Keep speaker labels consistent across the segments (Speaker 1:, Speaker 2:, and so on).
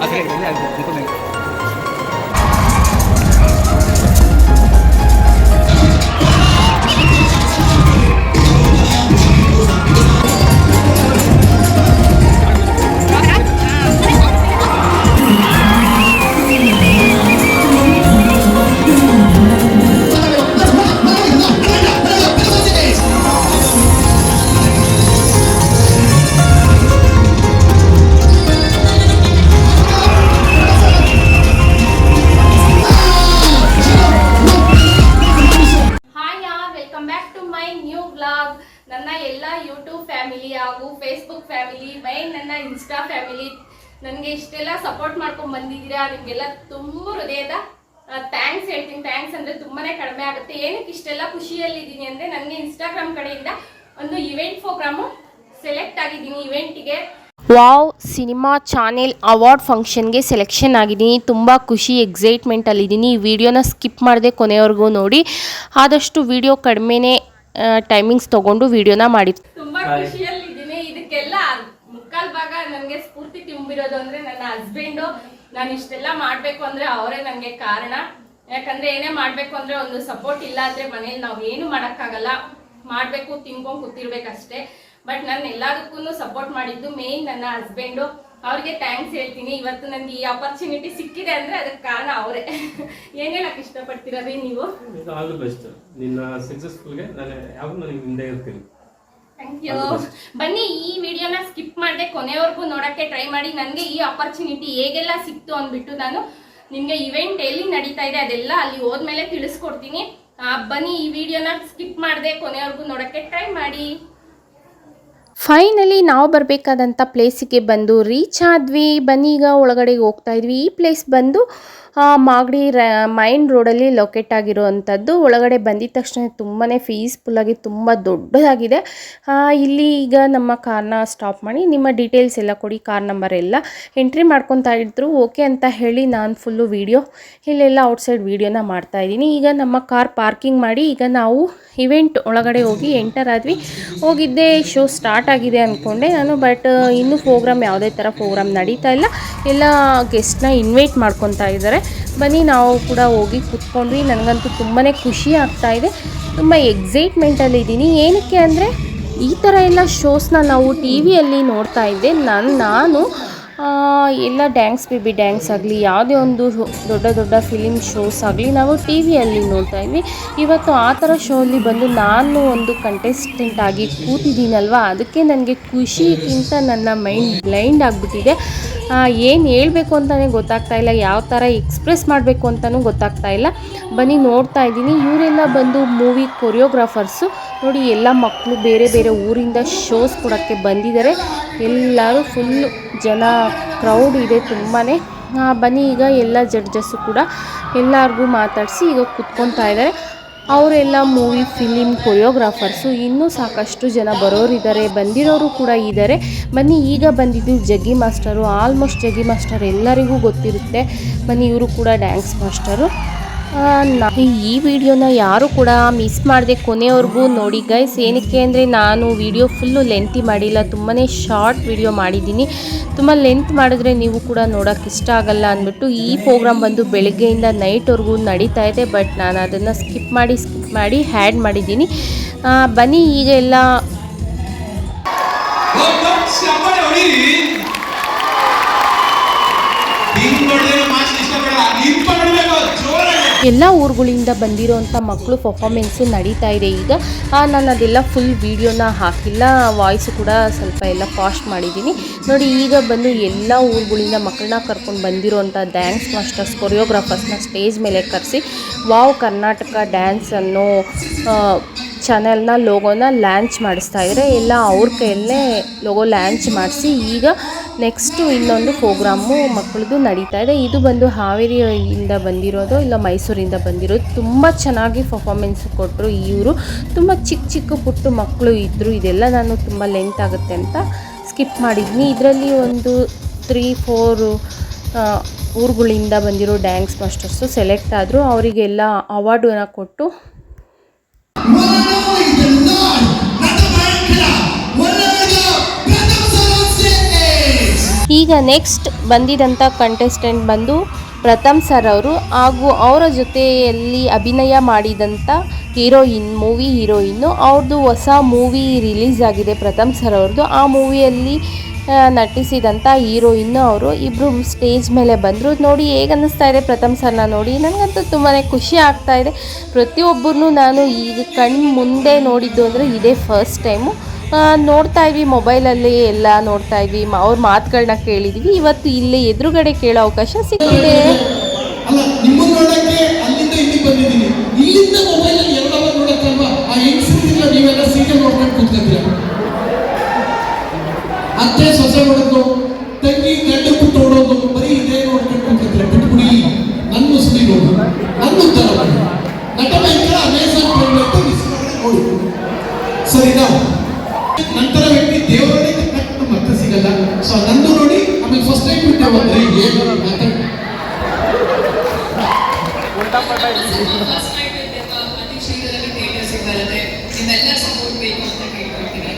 Speaker 1: 啊，这个原来是这个。ಯೂಟ್ಯೂಬ್ family ಹಾಗೂ Facebook family ಮೈನ್ ನನ್ನ ಇನ್ಸ್ಟಾ ಫ್ಯಾಮಿಲಿ ನನಗೆ ಇಷ್ಟೆಲ್ಲ ಸಪೋರ್ಟ್ ಮಾಡ್ಕೊಂಡು ಬಂದಿದ್ದೀರಾ? ನಿಮಗೆಲ್ಲ ತುಂಬ ಹೃದಯದ ಥ್ಯಾಂಕ್ಸ್ ಹೇಳ್ತೀನಿ. ಥ್ಯಾಂಕ್ಸ್ ಅಂದರೆ ತುಂಬಾ ಕಡಿಮೆ ಆಗುತ್ತೆ. ಏನಕ್ಕೆ ಇಷ್ಟೆಲ್ಲ ಖುಷಿಯಲ್ಲಿದ್ದೀನಿ ಅಂದರೆ ನನಗೆ ಇನ್ಸ್ಟಾಗ್ರಾಮ್ ಕಡೆಯಿಂದ ಒಂದು ಇವೆಂಟ್ ಪ್ರೋಗ್ರಾಮು ಸೆಲೆಕ್ಟ್ ಆಗಿದ್ದೀನಿ. ಇವೆಂಟಿಗೆ
Speaker 2: ವಾವ್, ಸಿನಿಮಾ ಚಾನೆಲ್ ಅವಾರ್ಡ್ ಫಂಕ್ಷನ್ಗೆ ಸೆಲೆಕ್ಷನ್ ಆಗಿದ್ದೀನಿ. ತುಂಬ ಖುಷಿ ಎಕ್ಸೈಟ್ಮೆಂಟಲ್ಲಿದ್ದೀನಿ ಈ ವಿಡಿಯೋನ ಸ್ಕಿಪ್ ಮಾಡದೆ ಕೊನೆಯವರೆಗೂ ನೋಡಿ. ಆದಷ್ಟು ವಿಡಿಯೋ ಕಡಿಮೆನೇ ಟೈಮಿಂಗ್ಸ್ ತಗೊಂಡು ವಿಡಿಯೋನ ಮಾಡಿ.
Speaker 1: ತುಂಬಾ ಖುಷಿಯಲ್ಲಿದ್ದೀನಿ. ಇದಕ್ಕೆಲ್ಲ ಮುಕ್ಕಾಲ್ ಭಾಗ ನನಗೆ ಸ್ಫೂರ್ತಿ ತುಂಬಿರೋದು ಅಂದ್ರೆ ನನ್ನ ಹಸ್ಬೆಂಡು ನಾನು ಇಷ್ಟೆಲ್ಲ ಮಾಡ್ಬೇಕು ಅಂದ್ರೆ ಅವರೇ ನನಗೆ ಕಾರಣ. ಯಾಕಂದ್ರೆ ಏನೇ ಮಾಡ್ಬೇಕು ಅಂದ್ರೆ ಒಂದು ಸಪೋರ್ಟ್ ಇಲ್ಲ ಅಂದ್ರೆ ಮನೇಲಿ ನಾವು ಏನು ಮಾಡಕ್ಕಾಗಲ್ಲ. ಮಾಡ್ಬೇಕು, ತಿನ್ಕೊಂಡ್ ಕೂತಿರ್ಬೇಕಷ್ಟೇ. ಬಟ್ ನಾನು ಎಲ್ಲದಕ್ಕೂ ಸಪೋರ್ಟ್ ಮಾಡಿದ್ದು ಮೇನ್ ನನ್ನ ಹಸ್ಬೆಂಡು ಅವ್ರಿಗೆ ಥ್ಯಾಂಕ್ಸ್ ಹೇಳ್ತೀನಿ. ಇವತ್ತು ನನಗೆ ಈ ಅಪರ್ಚುನಿಟಿ ಸಿಕ್ಕಿದೆ ಅಂದ್ರೆ ಅದಕ್ಕೆ ಕಾರಣ ಅವರೇ. ಏನ್ ಹೇಳಕ್ ಇಷ್ಟಪಡ್ತೀರಿ ನೀವು?
Speaker 3: All the best. ನಿನ್ನ ಸಕ್ಸಸ್ಫುಲ್ಗೆ ನಾನು ಯಾವಾಗ ಹಿಂದೆ ಇರ್ತೀನಿ.
Speaker 1: ಥ್ಯಾಂಕ್ ಯು ಬನ್ನಿ ಈ ವಿಡಿಯೋನ ಸ್ಕಿಪ್ ಮಾಡದೆ ಕೊನೆವರೆಗೂ ನೋಡಕ್ಕೆ ಟ್ರೈ ಮಾಡಿ. ನನಗೆ ಈ ಅಪರ್ಚುನಿಟಿ ಹೇಗೆಲ್ಲ ಸಿಕ್ತು ಅಂದ್ಬಿಟ್ಟು ನಾನು ನಿಮಗೆ ಇವೆಂಟ್ ಎಲ್ಲಿ ನಡೀತಾ ಇದೆ ಅದೆಲ್ಲ ಅಲ್ಲಿ ಹೋದ್ಮೇಲೆ ತಿಳಿಸ್ಕೊಡ್ತೀನಿ. ಬನ್ನಿ ಈ ವಿಡಿಯೋನ ಸ್ಕಿಪ್ ಮಾಡದೆ ಕೊನೆವರೆಗೂ ನೋಡಕ್ಕೆ ಟ್ರೈ ಮಾಡಿ.
Speaker 2: ಫೈನಲಿ ನಾವು ಬರಬೇಕಾದಂಥ ಪ್ಲೇಸಿಗೆ ಬಂದು ರೀಚ್ ಆದ್ವಿ. ಬನ್ನಿ ಈಗ ಒಳಗಡೆ ಹೋಗ್ತಾ ಇದ್ವಿ. ಈ ಪ್ಲೇಸ್ ಬಂದು ಮಾಗಡಿ ರ, ಮೈನ್ ರೋಡಲ್ಲಿ ಲೊಕೇಟ್ ಆಗಿರುವಂಥದ್ದು. ಒಳಗಡೆ ಬಂದಿದ ತಕ್ಷಣ ತುಂಬಾ ಫೀಸ್ಫುಲ್ಲಾಗಿ ತುಂಬ ದೊಡ್ಡದಾಗಿದೆ. ಇಲ್ಲಿ ಈಗ ನಮ್ಮ ಕಾರ್ನ ಸ್ಟಾಪ್ ಮಾಡಿ ನಿಮ್ಮ ಡೀಟೇಲ್ಸ್ ಎಲ್ಲ ಕೊಡಿ ಕಾರ್ ನಂಬರ್ ಎಲ್ಲ. ಎಂಟ್ರಿ ಮಾಡ್ಕೊತಾ ಇದ್ರು ಓಕೆ ಅಂತ ಹೇಳಿ ನಾನು ಫುಲ್ಲು ವೀಡಿಯೋ ಇಲ್ಲೆಲ್ಲ ಔಟ್ಸೈಡ್ ವೀಡಿಯೋನ ಮಾಡ್ತಾ ಇದ್ದೀನಿ. ಈಗ ನಮ್ಮ ಕಾರ್ ಪಾರ್ಕಿಂಗ್ ಮಾಡಿ, ಈಗ ನಾವು ಇವೆಂಟ್ ಒಳಗಡೆ ಹೋಗಿ ಎಂಟರ್ ಆದ್ವಿ. ಹೋಗಿದ್ದೆ ಶೋ ಸ್ಟಾರ್ಟ್ ಆಗಿದೆ ಅಂದ್ಕೊಂಡೆ ನಾನು ಬಟ್ ಇನ್ನೂ ಪ್ರೋಗ್ರಾಮ್ ಯಾವುದೇ ಥರ ಪ್ರೋಗ್ರಾಮ್ ನಡೀತಾ ಇಲ್ಲ. ಎಲ್ಲ ಗೆಸ್ಟ್ನ ಇನ್ವೈಟ್ ಮಾಡ್ಕೊತಾ ಇದ್ದಾರೆ. ಬನ್ನಿ, ನಾವು ಕೂಡ ಹೋಗಿ ಕೂತ್ಕೊಂಡ್ವಿ. ನನಗಂತೂ ತುಂಬಾ ಖುಷಿ ಆಗ್ತಾ ಇದೆ. ತುಂಬ ಎಕ್ಸೈಟ್ಮೆಂಟಲ್ಲಿದ್ದೀನಿ ಏನಕ್ಕೆ ಅಂದರೆ, ಈ ಥರ ಎಲ್ಲ ಶೋಸ್ನ ನಾವು ಟಿ ವಿಯಲ್ಲಿ ನೋಡ್ತಾ ಇದ್ದೆ. ನಾನು ನಾನು ಎಲ್ಲ ಡ್ಯಾನ್ಸ್ ಬೇಬಿ ಡ್ಯಾನ್ಸ್ ಆಗಲಿ, ಯಾವುದೇ ಒಂದು ದೊಡ್ಡ ದೊಡ್ಡ ಫಿಲಿಮ್ ಶೋಸ್ ಆಗಲಿ, ನಾವು ಟಿ ವಿಯಲ್ಲಿ ನೋಡ್ತಾ ಇದ್ವಿ. ಇವತ್ತು ಆ ಥರ ಶೋಲ್ಲಿ ಬಂದು ನಾನು ಒಂದು ಕಂಟೆಸ್ಟೆಂಟ್ ಆಗಿ ಕೂತಿದ್ದೀನಲ್ವ? ಅದಕ್ಕೆ ನನಗೆ ಖುಷಿಗಿಂತ ನನ್ನ ಮೈಂಡ್ ಬ್ಲೈಂಡ್ ಆಗಿಬಿಟ್ಟಿದೆ. ಏನು ಹೇಳಬೇಕು ಅಂತಲೇ ಗೊತ್ತಾಗ್ತಾ ಇಲ್ಲ. ಯಾವ ಥರ ಎಕ್ಸ್ಪ್ರೆಸ್ ಮಾಡಬೇಕು ಅಂತಲೂ ಗೊತ್ತಾಗ್ತಾ ಇಲ್ಲ. ಬನ್ನಿ ನೋಡ್ತಾ ಇದ್ದೀನಿ. ಇವರೆಲ್ಲ ಬಂದು ಮೂವಿ ಕೊರಿಯೋಗ್ರಾಫರ್ಸು ನೋಡಿ, ಎಲ್ಲ ಮಕ್ಕಳು ಬೇರೆ ಬೇರೆ ಊರಿಂದ ಶೋಸ್ ಕೊಡೋಕ್ಕೆ ಬಂದಿದ್ದಾರೆ. ಎಲ್ಲರೂ ಫುಲ್ಲು ಜನ ಕ್ರೌಡ್ ಇದೆ ತುಂಬಾ ಬನ್ನಿ, ಈಗ ಎಲ್ಲ ಜಡ್ಜಸ್ಸು ಕೂಡ ಎಲ್ಲರಿಗೂ ಮಾತಾಡಿಸಿ ಈಗ ಕುತ್ಕೊತಾ ಇದ್ದಾರೆ. ಅವರೆಲ್ಲ ಮೂವಿ ಫಿಲಿಮ್ ಕೊರಿಯೋಗ್ರಾಫರ್ಸು ಇನ್ನೂ ಸಾಕಷ್ಟು ಜನ ಬರೋರಿದ್ದಾರೆ, ಬಂದಿರೋರು ಕೂಡ ಇದ್ದಾರೆ. ಬನ್ನಿ, ಈಗ ಬಂದಿದ್ದು ಜಗ್ಗಿ ಮಾಸ್ಟರು ಆಲ್ಮೋಸ್ಟ್ ಜಗ್ಗಿ ಮಾಸ್ಟರ್ ಎಲ್ಲರಿಗೂ ಗೊತ್ತಿರುತ್ತೆ. ಬನ್ನಿ, ಇವರು ಕೂಡ ಡ್ಯಾನ್ಸ್ ಮಾಸ್ಟರು ಈ ವಿಡಿಯೋನ ಯಾರು ಕೂಡ ಮಿಸ್ ಮಾಡದೆ ಕೊನೆವರೆಗೂ ನೋಡಿ ಗೈಸ್ ಏನಕ್ಕೆ ಅಂದರೆ ನಾನು ವಿಡಿಯೋ ಫುಲ್ಲು ಲೆಂತಿ ಮಾಡಿಲ್ಲ ತುಂಬಾ ಶಾರ್ಟ್ ವಿಡಿಯೋ ಮಾಡಿದ್ದೀನಿ. ತುಂಬ ಲೆಂತ್ ಮಾಡಿದ್ರೆ ನೀವು ಕೂಡ ನೋಡೋಕ್ಕೆ ಇಷ್ಟ ಆಗಲ್ಲ ಅಂದ್ಬಿಟ್ಟು ಈ ಪ್ರೋಗ್ರಾಮ್ ಬಂದು ಬೆಳಗ್ಗೆಯಿಂದ ನೈಟ್ವರೆಗೂ ನಡೀತಾ ಇದೆ ಬಟ್ ನಾನು ಅದನ್ನು ಸ್ಕಿಪ್ ಮಾಡಿ ಸ್ಕಿಪ್ ಮಾಡಿ ಹ್ಯಾಡ್ ಮಾಡಿದ್ದೀನಿ. ಬನ್ನಿ ಈಗ ಎಲ್ಲ
Speaker 4: ಇಷ್ಟಪಡಲ್ಲ
Speaker 2: ಎಲ್ಲ ಊರುಗಳಿಂದ ಬಂದಿರೋಂಥ ಮಕ್ಕಳು ಪರ್ಫಾಮೆನ್ಸು ನಡೀತಾ ಇದೆ. ಈಗ ನಾನು ಅದೆಲ್ಲ ಫುಲ್ ವೀಡಿಯೋನ ಹಾಕಿಲ್ಲ. ವಾಯ್ಸು ಕೂಡ ಸ್ವಲ್ಪ ಎಲ್ಲ ಫಾಸ್ಟ್ ಮಾಡಿದ್ದೀನಿ. ನೋಡಿ, ಈಗ ಬಂದು ಎಲ್ಲ ಊರುಗಳಿಂದ ಮಕ್ಕಳನ್ನ ಕರ್ಕೊಂಡು ಬಂದಿರೋಂಥ ಡ್ಯಾನ್ಸ್ ಮಾಸ್ಟರ್ಸ್ ಕೊರಿಯೋಗ್ರಾಫರ್ಸ್ನ ಸ್ಟೇಜ್ ಮೇಲೆ ಕರೆಸಿ, ವಾವ್, ಕರ್ನಾಟಕ ಡ್ಯಾನ್ಸ್ ಅನ್ನೋ ಚಾನೆಲ್ನ ಲೋಗೋನ ಲ್ಯಾಂಚ್ ಮಾಡಿಸ್ತಾ ಇದ್ದಾರೆ. ಎಲ್ಲ ಅವ್ರ ಕೈಯಲ್ಲೇ ಲೋಗೋ ಲ್ಯಾಂಚ್ ಮಾಡಿಸಿ, ಈಗ ನೆಕ್ಸ್ಟು ಇನ್ನೊಂದು ಪ್ರೋಗ್ರಾಮು ಮಕ್ಕಳದು ನಡೀತಾ ಇದೆ. ಇದು ಬಂದು ಹಾವೇರಿಯಿಂದ ಬಂದಿರೋದು, ಇಲ್ಲ ಮೈಸೂರಿಂದ ಬಂದಿರೋದು. ತುಂಬ ಚೆನ್ನಾಗಿ ಪರ್ಫಾಮೆನ್ಸ್ ಕೊಟ್ಟರು ಇವರು ತುಂಬ ಚಿಕ್ಕ ಚಿಕ್ಕ ಪುಟ್ಟ ಮಕ್ಕಳು ಇದ್ದರು ಇದೆಲ್ಲ ನಾನು ತುಂಬ ಲೆಂತ್ ಆಗುತ್ತೆ ಅಂತ ಸ್ಕಿಪ್ ಮಾಡಿದ್ನಿ. ಇದರಲ್ಲಿ ಒಂದು ತ್ರೀ ಫೋರು ಊರುಗಳಿಂದ ಬಂದಿರೋ ಡ್ಯಾನ್ಸ್ ಮಾಸ್ಟರ್ಸು ಸೆಲೆಕ್ಟ್ ಆದರು. ಅವರಿಗೆಲ್ಲ ಅವಾರ್ಡನ್ನು ಕೊಟ್ಟು ಈಗ ನೆಕ್ಸ್ಟ್ ಬಂದಿದಂಥ ಕಂಟೆಸ್ಟೆಂಟ್ ಬಂದು ಪ್ರಥಮ್ ಸರ್ ಅವರು ಹಾಗೂ ಅವರ ಜೊತೆಯಲ್ಲಿ ಅಭಿನಯ ಮಾಡಿದಂಥ ಹೀರೋಯಿನ್ ಮೂವಿ ಹೀರೋಯಿನ್ನು ಅವ್ರದ್ದು ಹೊಸ ಮೂವಿ ರಿಲೀಸ್ ಆಗಿದೆ ಪ್ರಥಮ್ ಸರ್ ಅವ್ರದ್ದು ಆ ಮೂವಿಯಲ್ಲಿ ನಟಿಸಿದಂಥ ಹೀರೋಯಿನ್ನು ಅವರು ಇಬ್ಬರು ಸ್ಟೇಜ್ ಮೇಲೆ ಬಂದರು. ನೋಡಿ ಹೇಗೆ ಅನ್ನಿಸ್ತಾ ಇದೆ ಪ್ರಥಮ್ ಸರ್ನ ನೋಡಿ. ನನಗಂತೂ ತುಂಬಾ ಖುಷಿ ಆಗ್ತಾ ಇದೆ. ಪ್ರತಿಯೊಬ್ಬರನ್ನೂ ನಾನು ಈಗ ಕಣ್ಣು ಮುಂದೆ ನೋಡಿದ್ದು ಅಂದರೆ ಇದೇ ಫಸ್ಟ್ ಟೈಮು ನೋಡ್ತಾ ಇದ್ವಿ ಮೊಬೈಲಲ್ಲಿ ಎಲ್ಲ ನೋಡ್ತಾ ಇದ್ವಿ. ಅವ್ರ ಮಾತುಗಳನ್ನ ಕೇಳಿದ್ವಿ. ಇವತ್ತು ಇಲ್ಲಿ ಎದುರುಗಡೆ ಕೇಳೋ ಅವಕಾಶ
Speaker 5: ಕೂತ್ಕೊತೀರ ಅತ್ತೆ, ಸೊಸೆ ತಂಗಿ ಬರೀ ಇದೇ ನೋಡ್ಕೊಂಡು ಕುಂತಿದ್ರೆ ಬಿಟ್ಬಿಡಿ ನನ್ನ ನನ್ನ ಉತ್ತರ ನಟ ಅಮೆಝಾನ್ ನೋಡಿ ಸರಿನಾ? ನಂತರ ವ್ಯಕ್ತಿ ದೇವರಲ್ಲಿ ಕಟ್ಟು ಮತ್ತೆ ಸಿಗಲ್ಲ. ಸೊ ನಂದು ನೋಡಿ, ಆಮೇಲೆ ಫಸ್ಟ್ ಟೈಮ್ ಬಿಟ್ಟೆ ಬಂದ್ರೆ ಏನು ಮಾತಾಡಿ
Speaker 6: ಫಸ್ಟ್ ನೈಟ್ ಅತಿ ಶೀಘ್ರದಲ್ಲಿ ಥಿಯೇಟರ್ಸ್ಗೆ ಬರುತ್ತೆ ನಿಮ್ಮೆಲ್ಲರ ಸಪೋರ್ಟ್ ಬೇಕು ಅಂತ ಕೇಳ್ಕೊಳ್ತೀನಿ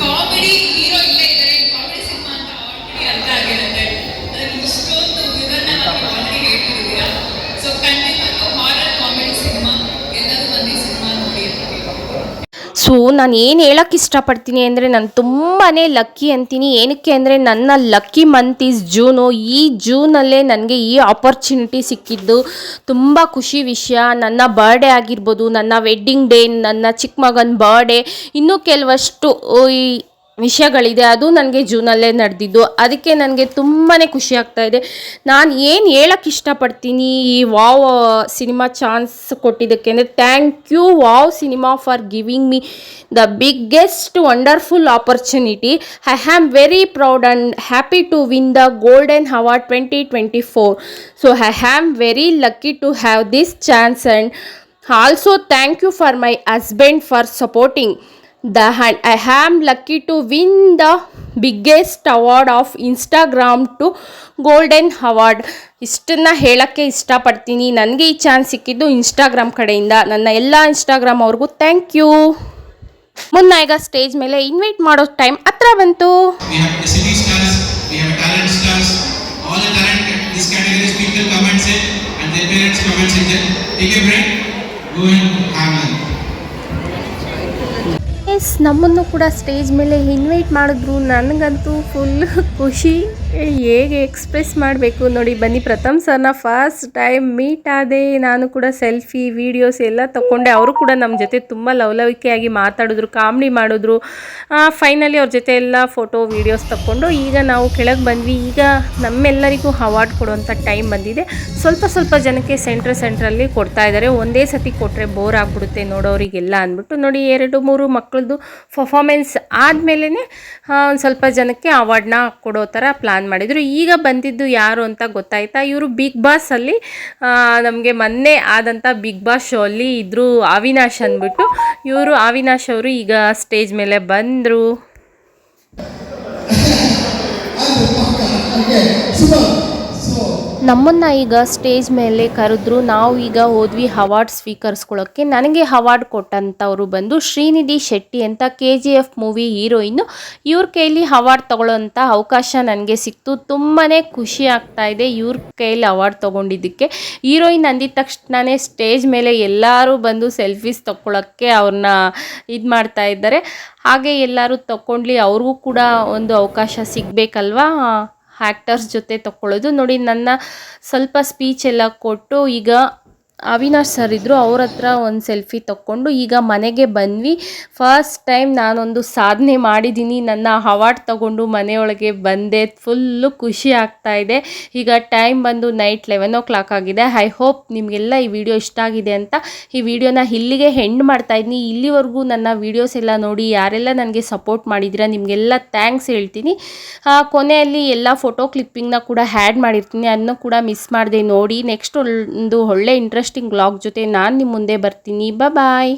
Speaker 6: ಕಾಮಿಡಿ ಹೀರೋ ಇಲ್ಲೇ ಇದ್ದಾರೆ ಕಾಮಿಡಿ ಸಿನಿಮಾ ಅಂತ ಆಲ್ರೆಡಿ ಅರ್ಥ ಆಗಿರುತ್ತೆ ಅದ್ರಲ್ಲಿ ಇಷ್ಟೊಂದು ವಿವರಣವಾಗಿ ಆಲ್ರೆಡಿ ಹೇಳ್ತಿದ್ದೀರಾ ಸೊ ಖಂಡಿತ ಹಾರರ್ ಕಾಮಿಡಿ ಸಿನಿಮಾ ಎಲ್ಲರೂ ಬಂದು ಈ ಸಿನಿಮಾ ನೋಡಿ ಅಂತ ಕೇಳ್ಕೊಳ್ತೀನಿ
Speaker 2: ಸೊ ನಾನು ಏನು ಹೇಳಕ್ಕೆ ಇಷ್ಟಪಡ್ತೀನಿ ಅಂದರೆ ನಾನು ತುಂಬಾ ಲಕ್ಕಿ ಅಂತೀನಿ. ಏನಕ್ಕೆ ಅಂದರೆ ನನ್ನ ಲಕ್ಕಿ ಮಂತ್ ಈಸ್ ಜೂನು. ಈ ಜೂನಲ್ಲೇ ನನಗೆ ಈ ಆಪರ್ಚುನಿಟಿ ಸಿಕ್ಕಿದ್ದು. ತುಂಬ ಖುಷಿ ವಿಷಯ. ನನ್ನ ಬರ್ಡೇ ಆಗಿರ್ಬೋದು, ನನ್ನ ವೆಡ್ಡಿಂಗ್ ಡೇ ನನ್ನ ಚಿಕ್ಕ ಮಗನ ಬರ್ಡೇ ಇನ್ನೂ ಕೆಲವಷ್ಟು ವಿಷಯಗಳಿದೆ. ಅದು ನನಗೆ ಜೂನಲ್ಲೇ ನಡೆದಿದ್ದು. ಅದಕ್ಕೆ ನನಗೆ ತುಂಬಾ ಖುಷಿ ಆಗ್ತಾ ಇದೆ. ನಾನು ಏನು ಹೇಳಕ್ಕೆ ಇಷ್ಟಪಡ್ತೀನಿ ಈ ವಾವ್ ಸಿನಿಮಾ ಚಾನ್ಸ್ ಕೊಟ್ಟಿದ್ದಕ್ಕೆ ಅಂದರೆ thank you wow cinema for giving me the biggest wonderful opportunity. I am very proud and happy to win the golden award twenty twenty four. So, I am very lucky to have this chance and also thank you for my husband for supporting. The and I am lucky to win the biggest award of Instagram to golden award ಇಷ್ಟನ್ನ ಹೇಳೋಕ್ಕೆ ಇಷ್ಟಪಡ್ತೀನಿ. ನನಗೆ ಈ chance ಸಿಕ್ಕಿದ್ದು Instagram ಕಡೆಯಿಂದ. ನನ್ನ ಎಲ್ಲ Instagram ಅವ್ರಿಗೂ thank you ಮುನ್ನ ಈಗ ಸ್ಟೇಜ್ ಮೇಲೆ ಇನ್ವೈಟ್ ಮಾಡೋ ಟೈಮ್ ಹತ್ರ ಬಂತು. ಎಸ್ ನಮ್ಮನ್ನು ಕೂಡ ಸ್ಟೇಜ್ ಮೇಲೆ ಇನ್ವೈಟ್ ಮಾಡಿದ್ರು. ನನಗಂತೂ ಫುಲ್ ಖುಷಿ. ಹೇಗೆ ಎಕ್ಸ್ಪ್ರೆಸ್ ಮಾಡಬೇಕು ನೋಡಿ, ಬನ್ನಿ. ಪ್ರಥಮ್ ಸರ್ನ ಫಸ್ಟ್ ಟೈಮ್ ಮೀಟ್ ಆದೆ. ನಾನು ಕೂಡ ಸೆಲ್ಫಿ ವೀಡಿಯೋಸ್ ಎಲ್ಲ ತಗೊಂಡೆ ಅವರು ಕೂಡ ನಮ್ಮ ಜೊತೆ ತುಂಬ ಲವಲವಿಕೆಯಾಗಿ ಮಾತಾಡಿದ್ರು, ಕಾಮಿಡಿ ಮಾಡಿದ್ರು. ಫೈನಲಿ ಅವ್ರ ಜೊತೆ ಎಲ್ಲ ಫೋಟೋ ವೀಡಿಯೋಸ್ ತಗೊಂಡು ಈಗ ನಾವು ಕೆಳಗೆ ಬಂದ್ವಿ. ಈಗ ನಮ್ಮೆಲ್ಲರಿಗೂ ಅವಾರ್ಡ್ ಕೊಡುವಂಥ ಟೈಮ್ ಬಂದಿದೆ. ಸ್ವಲ್ಪ ಸ್ವಲ್ಪ ಜನಕ್ಕೆ ಸೆಂಟ್ರ್ ಸೆಂಟ್ರಲ್ಲಿ ಕೊಡ್ತಾ ಇದ್ದಾರೆ ಒಂದೇ ಸತಿ ಕೊಟ್ಟರೆ ಬೋರ್ ಆಗಿಬಿಡುತ್ತೆ ನೋಡೋರಿಗೆಲ್ಲ ಅಂದ್ಬಿಟ್ಟು ನೋಡಿ, ಎರಡು, ಮೂರು ಮಕ್ಕಳದು ಪರ್ಫಾಮೆನ್ಸ್ ಆದಮೇಲೆ ಒಂದು ಸ್ವಲ್ಪ ಜನಕ್ಕೆ ಅವಾರ್ಡ್ನ ಕೊಡೋ ಥರ ಪ್ಲ್ಯಾನ್ ಮಾಡಿದರು. ಈಗ ಬಂದಿದ್ದು ಯಾರು ಅಂತ ಗೊತ್ತಾಯ್ತಾ? ಇವರು ಬಿಗ್ ಬಾಸಲ್ಲಿ ನಮಗೆ ಮೊನ್ನೆ ಆದಂಥ ಬಿಗ್ ಬಾಸ್ ಶೋ ಅಲ್ಲಿ ಇದ್ದರು ಅವಿನಾಶ್ ಅಂದ್ಬಿಟ್ಟು. ಇವರು ಅವಿನಾಶ್ ಅವರು ಈಗ ಸ್ಟೇಜ್ ಮೇಲೆ ಬಂದರು. ನಮ್ಮನ್ನು ಈಗ ಸ್ಟೇಜ್ ಮೇಲೆ ಕರೆದ್ರು, ನಾವು ಈಗ ಹೋದ್ವಿ ಅವಾರ್ಡ್ ಸ್ವೀಕರಿಸ್ಕೊಳ್ಳೋಕ್ಕೆ ನನಗೆ ಅವಾರ್ಡ್ ಕೊಟ್ಟಂಥವ್ರು ಬಂದು ಶ್ರೀನಿಧಿ ಶೆಟ್ಟಿ ಅಂತ K G F movie heroine ಇವ್ರ ಕೈಲಿ ಅವಾರ್ಡ್ ತಗೊಳ್ಳೋಂಥ ಅವಕಾಶ ನನಗೆ ಸಿಕ್ತು. ತುಂಬಾ ಖುಷಿ ಆಗ್ತಾ ಇದೆ ಇವ್ರ ಕೈಲಿ ಅವಾರ್ಡ್ ತೊಗೊಂಡಿದ್ದಕ್ಕೆ. ಹೀರೋಯಿನ್ ಅಂದಿದ ತಕ್ಷಣವೇ ಸ್ಟೇಜ್ ಮೇಲೆ ಎಲ್ಲರೂ ಬಂದು ಸೆಲ್ಫೀಸ್ ತಗೊಳ್ಳೋಕ್ಕೆ ಅವ್ರನ್ನ ಇದು ಮಾಡ್ತಾ ಇದ್ದಾರೆ. ಹಾಗೆ ಎಲ್ಲರೂ ತಗೊಂಡ್ಲಿ ಅವ್ರಿಗೂ ಕೂಡ ಒಂದು ಅವಕಾಶ ಸಿಗಬೇಕಲ್ವಾ? ಆ್ಯಕ್ಟರ್ಸ್ ಜೊತೆ ತಗೊಳ್ಳೋದು ನೋಡಿ ನನ್ನ ಸ್ವಲ್ಪ ಸ್ಪೀಚ್ ಎಲ್ಲ ಕೊಟ್ಟು ಈಗ ಅವಿನಾಶ್ ಸರ್ ಇದ್ದರು ಅವ್ರ ಹತ್ರ ಒಂದು ಸೆಲ್ಫಿ ತಕ್ಕೊಂಡು ಈಗ ಮನೆಗೆ ಬಂದ್ವಿ. ಫಸ್ಟ್ ಟೈಮ್ ನಾನೊಂದು ಸಾಧನೆ ಮಾಡಿದ್ದೀನಿ ನನ್ನ ಅವಾರ್ಡ್ ತಗೊಂಡು ಮನೆಯೊಳಗೆ ಬಂದೆ. ಫುಲ್ಲು ಖುಷಿ ಆಗ್ತಾ ಇದೆ. ಈಗ ಟೈಮ್ ಬಂದು ನೈಟ್ ಲೆವೆನ್ ಓ ಕ್ಲಾಕ್ ಆಗಿದೆ. ಐ ಹೋಪ್ ನಿಮಗೆಲ್ಲ ಈ ವಿಡಿಯೋ ಇಷ್ಟ ಆಗಿದೆ ಅಂತ. ಈ ವಿಡಿಯೋನ ಇಲ್ಲಿಗೆ ಹೆಂಡ್ ಮಾಡ್ತಾ ಇದ್ದೀನಿ ಇಲ್ಲಿವರೆಗೂ ನನ್ನ ವೀಡಿಯೋಸ್ ಎಲ್ಲ ನೋಡಿ ಯಾರೆಲ್ಲ ನನಗೆ ಸಪೋರ್ಟ್ ಮಾಡಿದ್ದೀರಾ ನಿಮಗೆಲ್ಲ ಥ್ಯಾಂಕ್ಸ್ ಹೇಳ್ತೀನಿ. ಕೊನೆಯಲ್ಲಿ ಎಲ್ಲ ಫೋಟೋ ಕ್ಲಿಪ್ಪಿಂಗ್ನ ಕೂಡ ಹ್ಯಾಡ್ ಮಾಡಿರ್ತೀನಿ. ಅದನ್ನು ಕೂಡ ಮಿಸ್ ಮಾಡಿದೆ ನೋಡಿ. ನೆಕ್ಸ್ಟ್ ಒಂದು ಒಳ್ಳೆ ಇಂಟ್ರೆಸ್ಟಿಂಗ್ ಬ್ಲಾಗ್ ಜೊತೆ ನಾನು ನಿಮ್ಮ ಮುಂದೆ ಬರ್ತೀನಿ. ಬಾಯ್